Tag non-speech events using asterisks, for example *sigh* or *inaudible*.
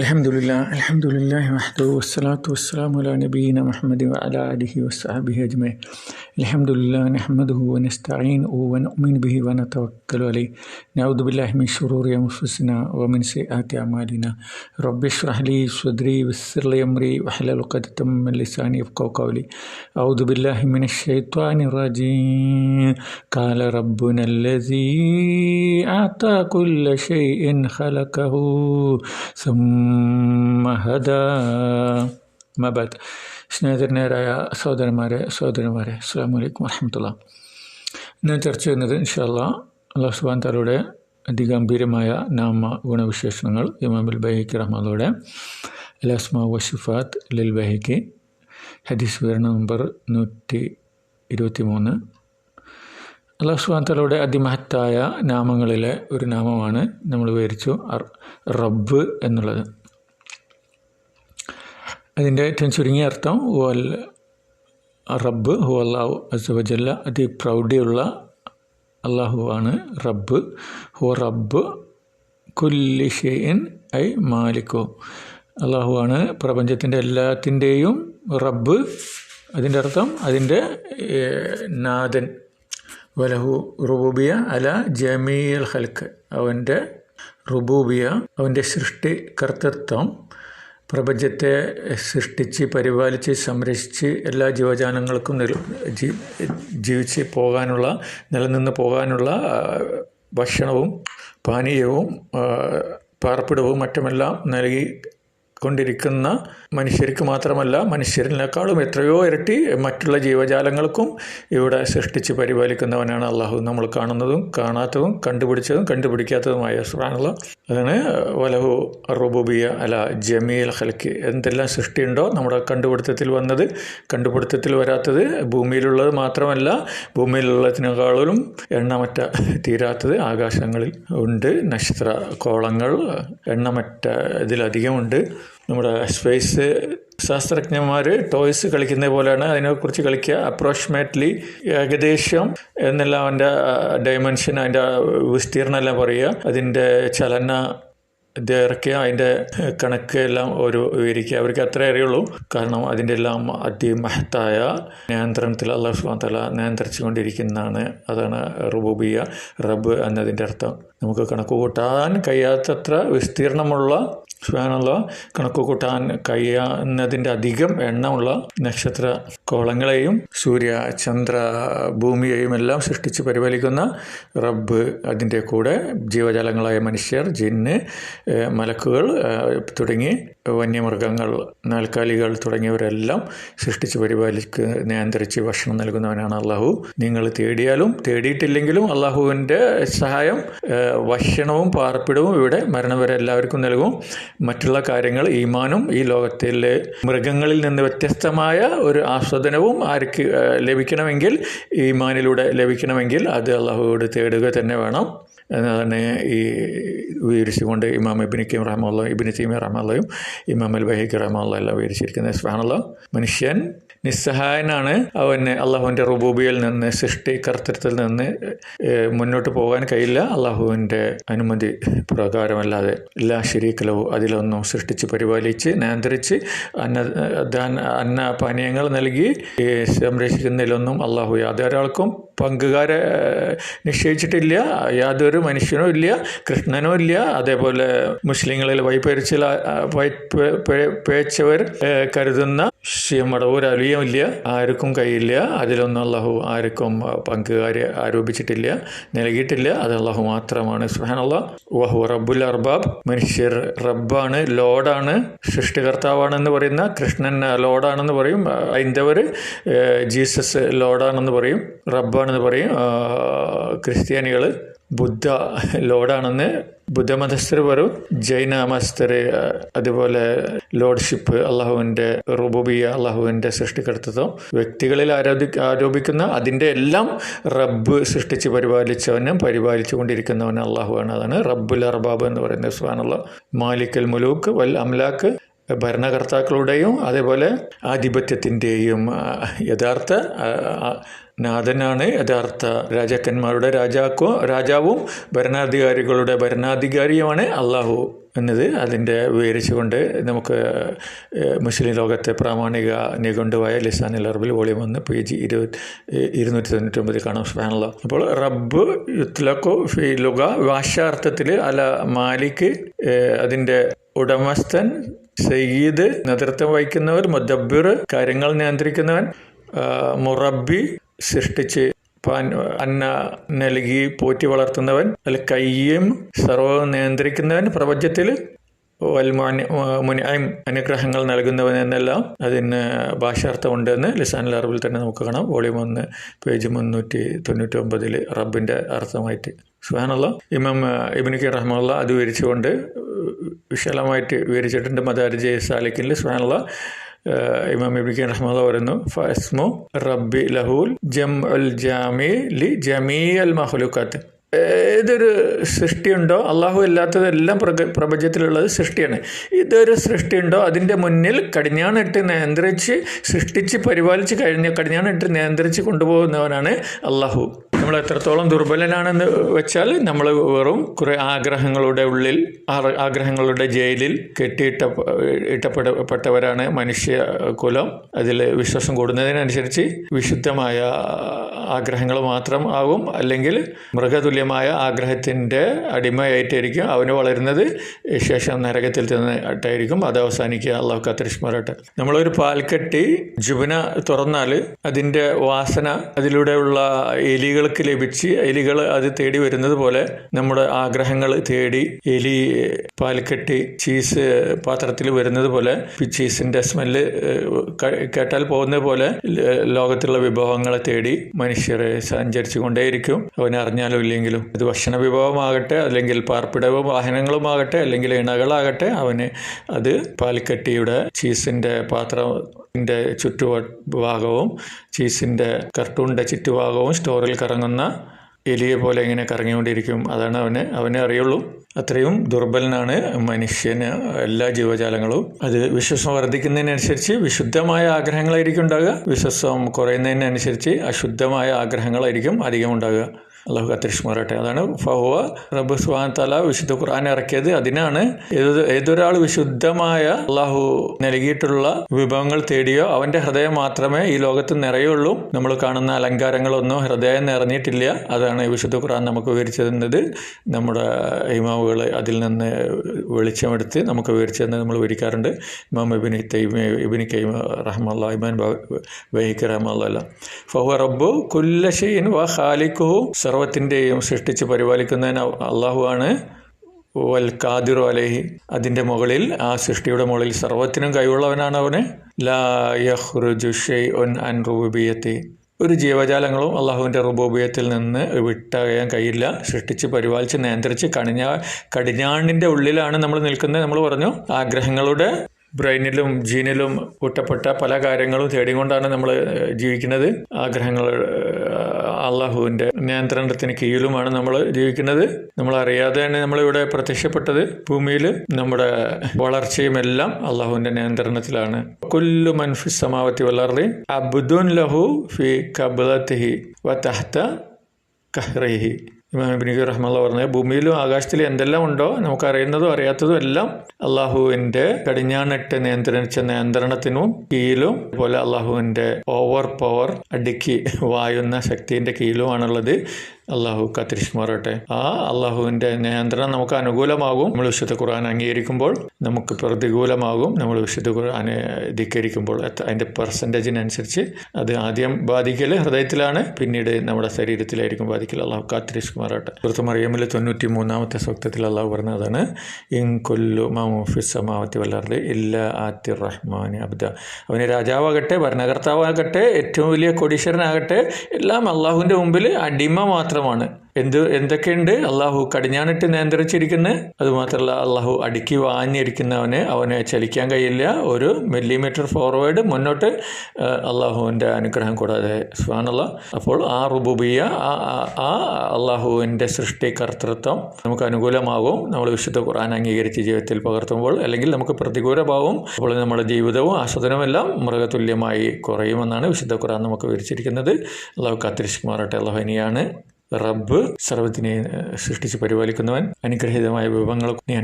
الحمد لله الحمد لله وحده والصلاة والسلام على نبينا محمد وعلى آله وصحبه أجمعين الحمد لله نحمده ونستعينه ونؤمن به ونتوكل عليه. نعوذ بالله من شرور أنفسنا ومن سيئات أعمالنا. رب اشرح لي صدري ويسر لي أمري واحلل عقدة من لساني يفقهوا قولي. أعوذ بالله من الشيطان الرجيم. قال ربنا الذي أعطى كل شيء خلقه ثم هدى. ما بعد. സ്നേഹിതരനേരായ സഹോദരന്മാരെ സഹോദരന്മാരെ അസ്സാം വലൈക്കും വർഹമത്തുള്ള ഇന്ന് ചർച്ച ചെയ്യുന്നത് ഇൻഷാല്ല അള്ളാഹു സുബാൻ താലയുടെ അതിഗംഭീരമായ നാമ ഗുണവിശേഷണങ്ങൾ ഇമാമുൽ ബഹിക്ക് റഹ്മാദോടെ അലാസ്മ വഷിഫാത്ത് ലിൽ ബഹിക്ക് ഹദീസ് വിവരണ നമ്പർ നൂറ്റി ഇരുപത്തി മൂന്ന് അള്ളാഹു സുബാൻ താലയുടെ അതിമഹത്തായ നാമങ്ങളിലെ ഒരു നാമമാണ് നമ്മൾ വിവരിച്ചു റബ്ബ് എന്നുള്ളത്. അതിന്റെ ഏറ്റവും ചുരുങ്ങിയ അർത്ഥം വൽ റബ്ബ് ഹു അള്ളാഹു അസുവജല്ല അതിപ്രൗഢിയുള്ള അള്ളാഹു ആണ് റബ്ബ്. ഹു റബ്ബ് കുല്ലി ഷെയ്ൻ ഐ മാലിക്കോ. അള്ളാഹു ആണ് പ്രപഞ്ചത്തിന്റെ എല്ലാത്തിന്റെയും റബ്ബ്. അതിന്റെ അർത്ഥം അതിന്റെ നാഥൻ. വലഹു റുബൂബിയ അല ജമീൽ ഹൽക്ക് അവന്റെ റുബൂബിയ അവന്റെ സൃഷ്ടി കർത്തൃത്വം പ്രപഞ്ചത്തെ സൃഷ്ടിച്ച് പരിപാലിച്ച് സംരക്ഷിച്ച് എല്ലാ ജീവജാലങ്ങൾക്കും നില ജീവിച്ച് പോകാനുള്ള നിലനിന്ന് പോകാനുള്ള ഭക്ഷണവും പാനീയവും പാർപ്പിടവും മറ്റുമെല്ലാം നൽകി കൊണ്ടിരിക്കുന്ന മനുഷ്യർക്ക് മാത്രമല്ല മനുഷ്യരിനേക്കാളും എത്രയോ ഇരട്ടി മറ്റുള്ള ജീവജാലങ്ങൾക്കും ഇവിടെ സൃഷ്ടിച്ച് പരിപാലിക്കുന്നവനാണ് അള്ളാഹു. നമ്മൾ കാണുന്നതും കാണാത്തതും കണ്ടുപിടിച്ചതും കണ്ടുപിടിക്കാത്തതുമായ സുറാനുള്ള അതാണ് വലഹു റുബുബിയ അല ജമീൽ ഹൽക്ക് എന്തെല്ലാം സൃഷ്ടിയുണ്ടോ നമ്മുടെ കണ്ടുപിടുത്തത്തിൽ വന്നത് കണ്ടുപിടുത്തത്തിൽ വരാത്തത് ഭൂമിയിലുള്ളത് മാത്രമല്ല ഭൂമിയിലുള്ളതിനേക്കാളും എണ്ണമറ്റ തീരാത്തത് ആകാശങ്ങളിൽ ഉണ്ട്. നക്ഷത്ര കോളങ്ങൾ എണ്ണമറ്റ ഇതിലധികമുണ്ട്. നമ്മുടെ സ്പേസ് ശാസ്ത്രജ്ഞന്മാർ ടോയ്സ് കളിക്കുന്ന പോലെയാണ്. അതിനെക്കുറിച്ച് കളിക്കുക. അപ്രോക്സിമേറ്റ്ലി ഏകദേശം എന്നെല്ലാം അതിന്റെ ഡയമെൻഷൻ അതിന്റെ വിസ്തീർണം എല്ലാം പറയുക. അതിന്റെ ചലന ദൈർഘ്യം അതിന്റെ കണക്ക് എല്ലാം ഒരു വിവരിക്കുക. അവർക്ക് അത്ര അറിയുള്ളൂ. കാരണം അതിന്റെ എല്ലാം അതിമഹത്തായ നിയന്ത്രണത്തിൽ അള്ളാഹു സുബാൻ നിയന്ത്രിച്ചു കൊണ്ടിരിക്കുന്നതാണ് അതാണ് റബുബിയ റബ്ബ് എന്നതിന്റെ അർത്ഥം. നമുക്ക് കണക്ക് കൂട്ടാൻ കഴിയാത്തത്ര വിസ്തീർണമുള്ള സുബാനുള്ള കണക്ക് കൂട്ടാൻ കഴിയുന്നതിന്റെ അധികം എണ്ണമുള്ള നക്ഷത്ര കോളങ്ങളെയും സൂര്യ ചന്ദ്ര ഭൂമിയെയും എല്ലാം സൃഷ്ടിച്ച് പരിപാലിക്കുന്ന റബ്ബ് അതിന്റെ കൂടെ ജീവജാലങ്ങളായ മനുഷ്യർ ജിന്ന് മലക്കുകൾ തുടങ്ങി വന്യമൃഗങ്ങൾ നാൽക്കാലികൾ തുടങ്ങിയവരെല്ലാം സൃഷ്ടിച്ച് പരിപാലിക്ക് നിയന്ത്രിച്ച് ഭക്ഷണം നൽകുന്നവനാണ് അള്ളാഹു. നിങ്ങൾ തേടിയാലും തേടിയിട്ടില്ലെങ്കിലും അള്ളാഹുവിന്റെ സഹായം ഭക്ഷണവും പാർപ്പിടവും ഇവിടെ മരണം വരെ എല്ലാവർക്കും നൽകും. മറ്റുള്ള കാര്യങ്ങൾ ഈമാനും ഈ ലോകത്തിലെ മൃഗങ്ങളിൽ നിന്ന് വ്യത്യസ്തമായ ഒരു ആസ്വാദനവും ആർക്ക് ലഭിക്കണമെങ്കിൽ ഈമാനിലൂടെ ലഭിക്കണമെങ്കിൽ അത് അള്ളാഹുവോട് തേടുക തന്നെ വേണം. തന്നെ ഈ വിവരിച്ചുകൊണ്ട് ഇമാം ഇബിൻ കീം റഹ്മുള്ള ഇബിന് തീമി റഹ്മുള്ളയും ഇമാം അൽ ബഹിക്ക് റഹ്മുള്ള എല്ലാം വിവരിച്ചിരിക്കുന്നത്. സ്വാനുള്ള മനുഷ്യൻ നിസ്സഹായനാണ്. അവന് അള്ളാഹുവിന്റെ റുബൂബിയിൽ നിന്ന് സൃഷ്ടി കർത്തൃത്വത്തിൽ നിന്ന് മുന്നോട്ട് പോകാൻ കഴിയില്ല. അള്ളാഹുവിന്റെ അനുമതി പ്രകാരമല്ലാതെ എല്ലാ ശരീക്കലവും അതിലൊന്നും സൃഷ്ടിച്ച് പരിപാലിച്ച് നിയന്ത്രിച്ച് അന്ന ദാൻ അന്ന പാനീയങ്ങൾ നൽകി സംരക്ഷിക്കുന്നതിലൊന്നും അള്ളാഹു യാതൊരാൾക്കും പങ്കുകാരെ നിശ്ചയിച്ചിട്ടില്ല. യാതൊരു മനുഷ്യനോ ഇല്ല കൃഷ്ണനോ ഇല്ല. അതേപോലെ മുസ്ലിങ്ങളിൽ വൈപരിച്ചിൽ പേച്ചവർ കരുതുന്ന മടവൂർ അലിയുമില്ല ആർക്കും കൈയില്ല അതിലൊന്നും അള്ളാഹു ആർക്കും പങ്കുകാരെ ആരോപിച്ചിട്ടില്ല നൽകിയിട്ടില്ല. അത് അള്ളാഹു മാത്രമാണ്. സുഹാനുള്ള വഹു റബ്ബുൽ അർബാബ്. മനുഷ്യർ റബ്ബാണ് ലോഡാണ് സൃഷ്ടികർത്താവാണെന്ന് പറയുന്ന കൃഷ്ണൻ ലോഡാണെന്ന് പറയും. ഹൈന്ദവർ ജീസസ് ലോഡാണെന്ന് പറയും. റബ്ബാണെന്ന് പറയും. ക്രിസ്ത്യാനികൾ ബുദ്ധ ലോഡാണെന്ന് ബുദ്ധമതസ്ഥർ പറയും. ജൈന മതസ്ഥർ അതുപോലെ ലോഡ്ഷിപ്പ് അള്ളാഹുവിന്റെ റുബുബിയ അള്ളാഹുവിന്റെ സൃഷ്ടികർത്തത്വം വ്യക്തികളിൽ ആരോപി ആരോപിക്കുന്ന അതിന്റെ എല്ലാം റബ്ബ് സൃഷ്ടിച്ച് പരിപാലിച്ചവനും പരിപാലിച്ചു കൊണ്ടിരിക്കുന്നവനും അള്ളാഹുവാണ്. അതാണ് റബ്ബുൽ അർബാബ് എന്ന് പറയുന്നത്. സുഹാനുള്ള മാലിക്കൽ മുലൂക്ക് വൽ അംലാക്ക് ഭരണകർത്താക്കളുടെയും അതേപോലെ ആധിപത്യത്തിന്റെയും യഥാർത്ഥ നാഥനാണ് യഥാർത്ഥ രാജാക്കന്മാരുടെ രാജാക്കോ രാജാവും ഭരണാധികാരികളുടെ ഭരണാധികാരിയുമാണ് അള്ളാഹു എന്നത് അതിന്റെ വിവരിച്ചുകൊണ്ട് നമുക്ക് മുസ്ലിം ലോകത്തെ പ്രാമാണിക നിഘണ്ടുവായ ലിസാനിൽ അറബിൽ വോളിയം ഒന്ന് പി ജി ഇരുപത് ഇരുന്നൂറ്റി തൊണ്ണൂറ്റൊമ്പതിൽ കാണാം. സ്പാനുള്ള അപ്പോൾ റബ്ബ് യുത്ലക്കോ ഫി ലുഗ ഭാഷാർത്ഥത്തിൽ അല മാലിക് അതിന്റെ ഉടമസ്ഥൻ സയ്യിദ് നേതൃത്വം വഹിക്കുന്നവർ മുദബിർ കാര്യങ്ങൾ നിയന്ത്രിക്കുന്നവൻ മുറബി സൃഷ്ടിച്ച് അന്ന നൽകി പോറ്റി വളർത്തുന്നവൻ അല്ല കയ്യും സർവ നിയന്ത്രിക്കുന്നവൻ പ്രപഞ്ചത്തിൽ മുനായും അനുഗ്രഹങ്ങൾ നൽകുന്നവൻ എന്നെല്ലാം അതിന് ഭാഷാർത്ഥമുണ്ടെന്ന് ലിസാൻ അറബിൽ തന്നെ നമുക്ക് കാണാം. വോളിയം ഒന്ന് പേജ് മുന്നൂറ്റി തൊണ്ണൂറ്റി ഒമ്പതിൽ റബ്ബിന്റെ അർത്ഥമായിട്ട്. സുഹാനുള്ള ഇമാം ഇബിനിക്ക് റഹ്മുള്ള അത് വിവരിച്ചുകൊണ്ട് വിശാലമായിട്ട് വിവരിച്ചിട്ടുണ്ട് മദാരിജ് സാലിക്കിൽ സുഹാനുള്ള ഇമാം ഇബ്രിഖിൻ റഹ്മുള്ള പറയുന്നു ഫസ്മു റബ്ബി ലഹുൽ ജം അൽ ജാമി ലി ജമീ അൽ മഹ്ലുക്കാത്ത് ഏതൊരു സൃഷ്ടിയുണ്ടോ അള്ളാഹു ഇല്ലാത്തതെല്ലാം പ്രക പ്രപഞ്ചത്തിലുള്ളത് സൃഷ്ടിയാണ്. ഇതൊരു സൃഷ്ടിയുണ്ടോ അതിന്റെ മുന്നിൽ കടിഞ്ഞാണിട്ട് നിയന്ത്രിച്ച് സൃഷ്ടിച്ച് പരിപാലിച്ച് കഴിഞ്ഞ കടിഞ്ഞാണിട്ട് നിയന്ത്രിച്ച് കൊണ്ടുപോകുന്നവനാണ് അള്ളാഹു നമ്മൾ എത്രത്തോളം ദുർബലനാണെന്ന് വെച്ചാൽ നമ്മൾ വെറും കുറേ ആഗ്രഹങ്ങളുടെ ഉള്ളിൽ ആഗ്രഹങ്ങളുടെ ജയിലിൽ കെട്ടിയിട്ട ഇട്ടപ്പെടപ്പെട്ടവരാണ് മനുഷ്യ കുലം. അതിൽ വിശ്വാസം കൂടുന്നതിനനുസരിച്ച് വിശുദ്ധമായ ആഗ്രഹങ്ങൾ മാത്രം ആകും. അല്ലെങ്കിൽ മൃഗതുല്യമായ ആഗ്രഹത്തിന്റെ അടിമയായിട്ടായിരിക്കും അവന് വളരുന്നത്. ശേഷം നരകത്തിൽ തന്നെ ആയിട്ടായിരിക്കും അത് അവസാനിക്കുക. അള്ളാഹു കത്തിരിഷ്മാരട്ടെ നമ്മളൊരു പാൽക്കെട്ടി ജുബന തുറന്നാൽ അതിന്റെ വാസന അതിലൂടെയുള്ള എലികൾക്ക് ലഭിച്ച് എലികൾ അത് തേടി വരുന്നത് പോലെ നമ്മുടെ ആഗ്രഹങ്ങൾ തേടി എലി പാൽക്കെട്ടി ചീസ് പാത്രത്തിൽ വരുന്നത് പോലെ ചീസിന്റെ സ്മെല്ല് കേട്ടാൽ പോകുന്ന പോലെ ലോകത്തുള്ള വിഭവങ്ങളെ തേടി മനുഷ്യർ സഞ്ചരിച്ചു കൊണ്ടേയിരിക്കും. അവനെ അറിഞ്ഞാലും ഇല്ലെങ്കിലും. അത് ഭക്ഷണ വിഭവമാകട്ടെ അല്ലെങ്കിൽ പാർപ്പിടവും വാഹനങ്ങളുമാകട്ടെ അല്ലെങ്കിൽ ഇണകളാകട്ടെ അവന് അത് പാൽക്കട്ടിയുടെ ചീസിന്റെ പാത്രത്തിന്റെ ചുറ്റുഭാഗവും ചീസിന്റെ കർട്ടൂണിന്റെ ചുറ്റുഭാഗവും സ്റ്റോറിൽ കറങ്ങുന്ന എലിയെ പോലെ ഇങ്ങനെ കറങ്ങിക്കൊണ്ടിരിക്കും. അതാണ് അവന് അവനെ അറിയുള്ളൂ. അത്രയും ദുർബലനാണ് മനുഷ്യന് എല്ലാ ജീവജാലങ്ങളും. അത് വിശ്വസം വർദ്ധിക്കുന്നതിനനുസരിച്ച് വിശുദ്ധമായ ആഗ്രഹങ്ങളായിരിക്കും ഉണ്ടാകുക. വിശ്വസം കുറയുന്നതിനനുസരിച്ച് അശുദ്ധമായ ആഗ്രഹങ്ങളായിരിക്കും അധികം ഉണ്ടാകുക. അള്ളാഹു കത്തിരിഷ്മാറട്ടെ അതാണ് ഫഹുവ റബ്ബ് സുഹാൻ തല വിശുദ്ധ ഖുർആൻ ഇറക്കിയത്. അതിനാണ് ഏത് ഏതൊരാൾ വിശുദ്ധമായ അള്ളാഹു നൽകിയിട്ടുള്ള വിഭവങ്ങൾ തേടിയോ അവന്റെ ഹൃദയം മാത്രമേ ഈ ലോകത്ത് നിറയുള്ളൂ. നമ്മൾ കാണുന്ന അലങ്കാരങ്ങളൊന്നും ഹൃദയം നിറഞ്ഞിട്ടില്ല. അതാണ് വിശുദ്ധ ഖുർആൻ നമുക്ക് വിവരിച്ചു തന്നത് നമ്മുടെ ഇമാവുകൾ അതിൽ നിന്ന് വെളിച്ചമെടുത്ത് നമുക്ക് വിവരിച്ചു തന്നെ നമ്മൾ വിവരിക്കാറുണ്ട്. ഇമാം ഇബിനി തൈമ ഇബിനി കൈമ റഹ്മല്ല ഇമാൻ ബഹിക്ക് റഹ്മല്ല ഫഹുവ റബ്ബു കുല്ലഷീൻ വ ഖാലിഖുഹു സർവത്തിന്റെയും സൃഷ്ടിച്ച് പരിപാലിക്കുന്നതിന് അള്ളാഹു ആണ്. വൽ കാദിറു അലഹി. അതിന്റെ മുകളിൽ ആ സൃഷ്ടിയുടെ മുകളിൽ സർവത്തിനും കഴിവുള്ളവനാണ് അവന്. ലാ അൻ റുബിയത്തി ഒരു ജീവജാലങ്ങളും അള്ളാഹുവിന്റെ റുബോബിയത്തിൽ നിന്ന് വിട്ടകയാൻ കഴിയില്ല. സൃഷ്ടിച്ച് പരിപാലിച്ച് നിയന്ത്രിച്ച് കണിഞ്ഞ കടിഞ്ഞാണിന്റെ ഉള്ളിലാണ് നമ്മൾ നിൽക്കുന്നത്. നമ്മൾ പറഞ്ഞു ആഗ്രഹങ്ങളുടെ ബ്രെയിനിലും ജീനിലും കൂട്ടപ്പെട്ട പല കാര്യങ്ങളും തേടിക്കൊണ്ടാണ് നമ്മൾ ജീവിക്കുന്നത്. ആഗ്രഹങ്ങൾ അള്ളാഹുവിന്റെ നിയന്ത്രണത്തിന് കീഴിലുമാണ് നമ്മൾ ജീവിക്കുന്നത്. നമ്മൾ അറിയാതെ തന്നെ നമ്മളിവിടെ പ്രത്യക്ഷപ്പെട്ടത് ഭൂമിയിൽ നമ്മുടെ വളർച്ചയും എല്ലാം അള്ളാഹുവിന്റെ നിയന്ത്രണത്തിലാണ്. കുല്ലു മൻഫി സമാവത്തി വളർത്തി അബ്ദുൻ ലഹു ഫി കബലത്തിഹി വ തഹ്ത ഇമാം ബിനി റഹ്മുള്ള പറഞ്ഞ ഭൂമിയിലും ആകാശത്തിലും എന്തെല്ലാം ഉണ്ടോ? നമുക്കറിയുന്നതും അറിയാത്തതും എല്ലാം അള്ളാഹുവിന്റെ കടിഞ്ഞാണിട്ട് നിയന്ത്രിച്ച നിയന്ത്രണത്തിനും കീഴിലും അതുപോലെ അള്ളാഹുവിന്റെ ഓവർ പവർ അടുക്കി *laughs* വായുന്ന ശക്തിന്റെ കീഴിലുമാണുള്ളത്. അള്ളാഹു കത്തിരിഷ്മാറട്ടെ ആ അള്ളാഹുവിന്റെ നിയന്ത്രണം നമുക്ക് അനുകൂലമാകും. നമ്മൾ വിശുദ്ധ ഖുർആൻ അംഗീകരിക്കുമ്പോൾ നമുക്ക് പ്രതികൂലമാകും. നമ്മൾ വിശുദ്ധ ഖുർആൻ ധിക്കരിക്കുമ്പോൾ അതിന്റെ പെർസെന്റേജിനനുസരിച്ച് അത് ആദ്യം ബാധിക്കൽ ഹൃദയത്തിലാണ്. പിന്നീട് നമ്മുടെ ശരീരത്തിലായിരിക്കും ബാധിക്കൽ അള്ളാഹു കാത്തിരിഷ്മാറട്ടെ സുഹൃത്ത് മറിയമ്മിൽ തൊണ്ണൂറ്റി മൂന്നാമത്തെ സ്വക്തത്തിൽ അള്ളാഹു പറഞ്ഞതാണ് ഇൻ കൊല്ലു മാമുഫിസമാവത്തി വല്ലാറിൽ ഇല്ലാ ആത്തി റഹ്മാൻ അബ്ദ. അവന് രാജാവാകട്ടെ ഭരണകർത്താവാകട്ടെ ഏറ്റവും വലിയ കൊടീശ്വരനാകട്ടെ എല്ലാം അള്ളാഹുവിന്റെ മുമ്പിൽ അടിമ മാത്രമാണ് എന്ത് എന്തൊക്കെയുണ്ട്? അള്ളാഹു കടിഞ്ഞാണിട്ട് നിയന്ത്രിച്ചിരിക്കുന്നത് അതുമാത്രമല്ല അള്ളാഹു അടുക്കി വാങ്ങിയിരിക്കുന്നവന് അവനെ ചലിക്കാൻ കഴിയില്ല. ഒരു മില്ലിമീറ്റർ ഫോർവേഡ് മുന്നോട്ട് അള്ളാഹുവിന്റെ അനുഗ്രഹം കൂടാതെ. സുഹാനുള്ള അപ്പോൾ ആ റുബുബിയ ആ അള്ളാഹുവിന്റെ സൃഷ്ടി കർത്തൃത്വം നമുക്ക് അനുകൂലമാകും നമ്മൾ വിശുദ്ധ ഖുർആൻ അംഗീകരിച്ച് ജീവിതത്തിൽ പകർത്തുമ്പോൾ അല്ലെങ്കിൽ നമുക്ക് പ്രതികൂലമാവും. അപ്പോൾ നമ്മുടെ ജീവിതവും ആസ്വദനമെല്ലാം മൃഗതുല്യമായി കുറയുമെന്നാണ് വിശുദ്ധ ഖുർആൻ നമുക്ക് വിവരിച്ചിരിക്കുന്നത്. അള്ളാഹു കാത്തിരിശുമാറട്ടെ അള്ളാഹു ഇനിയാണ് റബ്ബ് സർവത്തിനെ സൃഷ്ടിച്ച് പരിപാലിക്കുന്നവൻ അനുഗ്രഹീതമായ വിഭവങ്ങൾ നീ